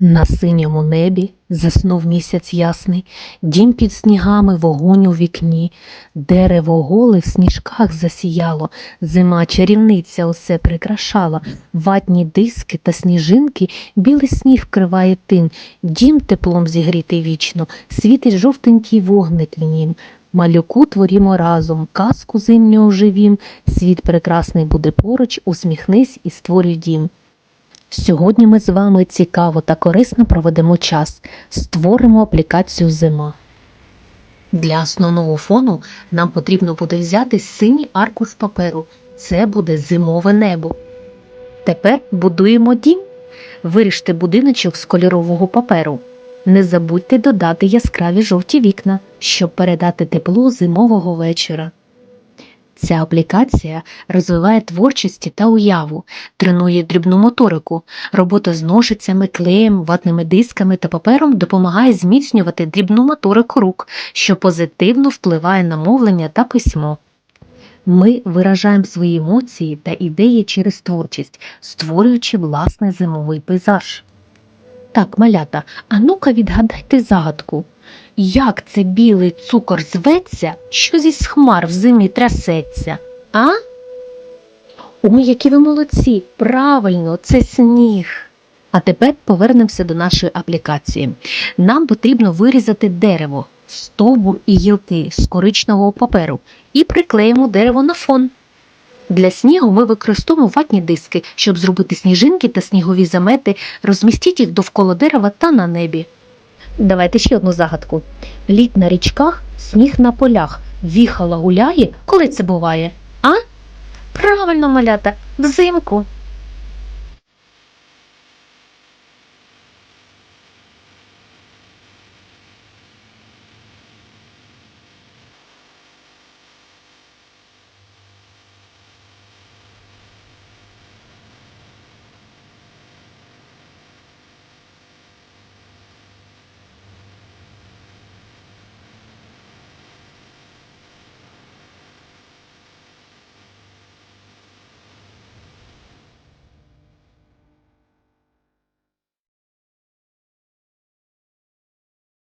На синьому небі заснув місяць ясний, дім під снігами, вогонь у вікні, дерево голе в сніжках засіяло, зима чарівниця усе прикрашала, ватні диски та сніжинки, білий сніг вкриває тин, дім теплом зігрітий вічно, світить жовтенький вогник в нім. Малюку творімо разом, казку зимню оживім, світ прекрасний буде поруч, усміхнись і створюй дім. Сьогодні ми з вами цікаво та корисно проведемо час, створимо аплікацію зима. Для основного фону нам потрібно буде взяти синій аркуш паперу. Це буде зимове небо. Тепер будуємо дім. Виріжте будиночок з кольорового паперу. Не забудьте додати яскраві жовті вікна, щоб передати тепло зимового вечора. Ця аплікація розвиває творчість та уяву, тренує дрібну моторику. Робота з ножицями, клеєм, ватними дисками та папером допомагає зміцнювати дрібну моторику рук, що позитивно впливає на мовлення та письмо. Ми виражаємо свої емоції та ідеї через творчість, створюючи власний зимовий пейзаж. Так, малята, а ну-ка відгадайте загадку. Як це білий цукор зветься, що зі хмар в зимі трясеться? А? Ой, які ви молодці! Правильно, це сніг. А тепер повернемося до нашої аплікації. Нам потрібно вирізати дерево, стовбур і гілки з коричневого паперу і приклеїмо дерево на фон. Для снігу ми використовуємо ватні диски, щоб зробити сніжинки та снігові замети, розмістіть їх довкола дерева та на небі. Давайте ще одну загадку. Лід на річках, сніг на полях. Віхала гуляє, коли це буває? А? Правильно, малята, взимку.